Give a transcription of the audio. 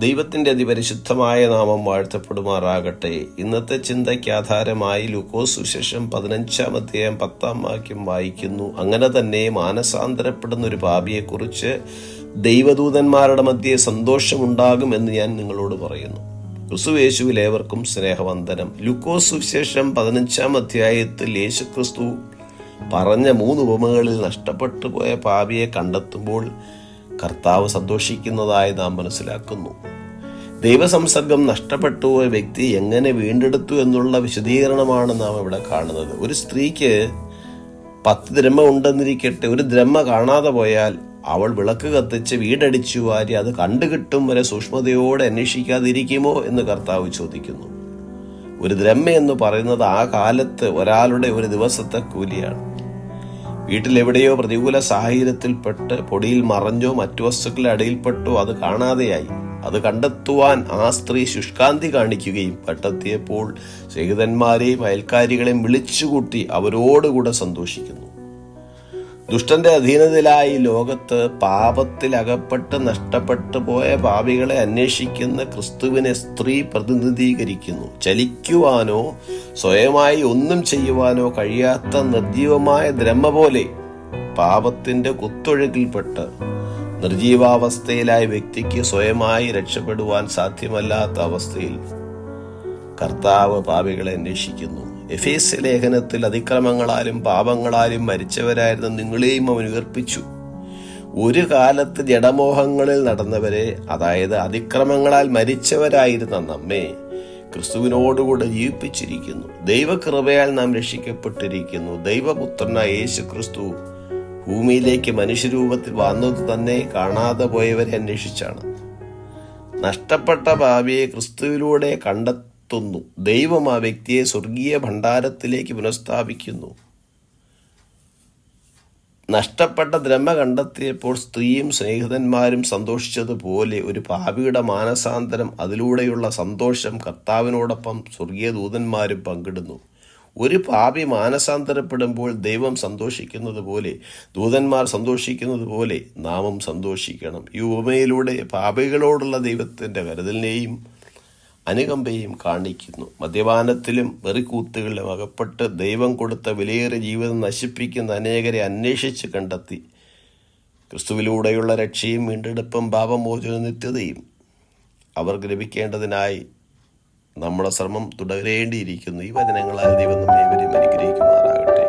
ദൈവത്തിന്റെ അതിപരിശുദ്ധമായ നാമം വാഴ്ത്തപ്പെടുമാറാകട്ടെ. ഇന്നത്തെ ചിന്തയ്ക്ക് ആധാരമായി ലൂക്കോസ് സുശേഷം പതിനഞ്ചാം അധ്യായം പത്താം വാക്യം വായിക്കുന്നു. അങ്ങനെ തന്നെ മാനസാന്തരപ്പെടുന്ന ഒരു പാപിയെക്കുറിച്ച് ദൈവദൂതന്മാരുടെ മധ്യേ സന്തോഷമുണ്ടാകും എന്ന് ഞാൻ നിങ്ങളോട് പറയുന്നു. ക്രിസ്തുവേശുവിൽ ഏവർക്കും സ്നേഹവന്ദനം. ലുക്കോസ് സുവിശേഷം പതിനഞ്ചാം അധ്യായത്തിൽ യേശുക്രിസ്തു പറഞ്ഞ മൂന്ന് ഉപമകളിൽ നഷ്ടപ്പെട്ടു പോയ പാപിയെ കണ്ടെത്തുമ്പോൾ കർത്താവ് സന്തോഷിക്കുന്നതായി നാം മനസ്സിലാക്കുന്നു. ദൈവസംസർഗം നഷ്ടപ്പെട്ടു പോയ വ്യക്തി എങ്ങനെ വീണ്ടെടുത്തു എന്നുള്ള വിശദീകരണമാണ് നാം ഇവിടെ കാണുന്നത്. ഒരു സ്ത്രീക്ക് പത്ത് ദ്രഹ്മ ഉണ്ടെന്നിരിക്കട്ടെ ഒരു ദ്രഹ്മ കാണാതെ പോയാൽ അവൾ വിളക്ക് കത്തിച്ച് വീടടിച്ചു വാരി അത് കണ്ടുകിട്ടും വരെ സൂക്ഷ്മതയോടെ അന്വേഷിക്കാതിരിക്കുമോ എന്ന് കർത്താവ് ചോദിക്കുന്നു. ഒരു ദ്രഹ്മ എന്ന് പറയുന്നത് ആ കാലത്ത് ഒരാളുടെ ഒരു ദിവസത്തെ കൂലിയാണ്. വീട്ടിലെവിടെയോ പ്രതികൂല സാഹചര്യത്തിൽപ്പെട്ട് പൊടിയിൽ മറഞ്ഞോ മറ്റു വസ്തുക്കളുടെ അടിയിൽപ്പെട്ടോ അത് കാണാതെയായി. അത് കണ്ടെത്തുവാൻ ആ സ്ത്രീ ശുഷ്കാന്തി കാണിക്കുകയും പട്ടത്തിയപ്പോൾ സ്നേഹിതന്മാരെയും അയൽക്കാരികളെയും വിളിച്ചുകൂട്ടി അവരോടുകൂടെ സന്തോഷിക്കുന്നു. ദുഷ്ടന്റെ അധീനതയിലായി ലോകത്ത് പാപത്തിൽ അകപ്പെട്ട് നഷ്ടപ്പെട്ടു പോയ പാപികളെ അന്വേഷിക്കുന്ന ക്രിസ്തുവിനെ സ്ത്രീ പ്രതിനിധീകരിക്കുന്നു. ചലിക്കുവാനോ സ്വയമായി ഒന്നും ചെയ്യുവാനോ കഴിയാത്ത നിർജീവമായ ദ്രഹ്മ പോലെ പാപത്തിന്റെ കുത്തൊഴുകിൽപ്പെട്ട് നിർജീവാവസ്ഥയിലായ വ്യക്തിക്ക് സ്വയമായി രക്ഷപ്പെടുവാൻ സാധ്യമല്ലാത്ത അവസ്ഥയിൽ കർത്താവ് പാപികളെ അന്വേഷിക്കുന്നു. എഫേസ് ലേഖനത്തിൽ അതിക്രമങ്ങളാലും പാപങ്ങളാലും മരിച്ചവരായിരുന്ന നിങ്ങളെയും അവൻ ഉയർപ്പിച്ചു. ഒരു കാലത്ത് ജഡമോഹങ്ങളിൽ നടന്നവരെ അതായത് അതിക്രമങ്ങളാൽ മരിച്ചവരായിരുന്ന നമ്മെ ക്രിസ്തുവിനോടുകൂടെ ജീവിപ്പിച്ചിരിക്കുന്നു. ദൈവകൃപയാൽ നാം രക്ഷിക്കപ്പെട്ടിരിക്കുന്നു. ദൈവപുത്രനായ യേശു ക്രിസ്തു ഭൂമിയിലേക്ക് മനുഷ്യരൂപത്തിൽ വന്നത് തന്നെ കാണാതെ പോയവരെ അന്വേഷിച്ചാണ്. നഷ്ടപ്പെട്ട ഭാവിയെ ക്രിസ്തുവിലൂടെ കണ്ടെത്തുന്നു. ദൈവം ആ വ്യക്തിയെ സ്വർഗീയ ഭണ്ഡാരത്തിലേക്ക് പുനഃസ്ഥാപിക്കുന്നു. നഷ്ടപ്പെട്ട ദ്രമ കണ്ടെത്തിയപ്പോൾ സ്ത്രീയും സ്നേഹിതന്മാരും സന്തോഷിച്ചതുപോലെ ഒരു പാപിയുടെ മാനസാന്തരം അതിലൂടെയുള്ള സന്തോഷം കർത്താവിനോടൊപ്പം സ്വർഗീയ ദൂതന്മാരും പങ്കിടുന്നു. ഒരു പാപി മാനസാന്തരപ്പെടുമ്പോൾ ദൈവം സന്തോഷിക്കുന്നത് പോലെ ദൂതന്മാർ സന്തോഷിക്കുന്നത് പോലെ നാമും സന്തോഷിക്കണം. ഈ ഉപമയിലൂടെ പാപികളോടുള്ള ദൈവത്തിന്റെ കരുതലിനെയും അനുകമ്പയും കാണിക്കുന്നു. മദ്യപാനത്തിലും വെറിക്കൂത്തുകളിലും അകപ്പെട്ട് ദൈവം കൊടുത്ത വിലയേറെ ജീവിതം നശിപ്പിക്കുന്ന അനേകരെ അന്വേഷിച്ച് കണ്ടെത്തി. ക്രിസ്തുവിലൂടെയുള്ള രക്ഷയും വീണ്ടെടുപ്പും പാപമോചന നിത്യതയും അവർ ലഭിക്കേണ്ടതിനായി നമ്മുടെ ശ്രമം തുടരേണ്ടിയിരിക്കുന്നു. ഈ വചനങ്ങളാൽ ദൈവം നമ്മൾ ഇവരെയും അനുഗ്രഹിക്കുമാറാകട്ടെ.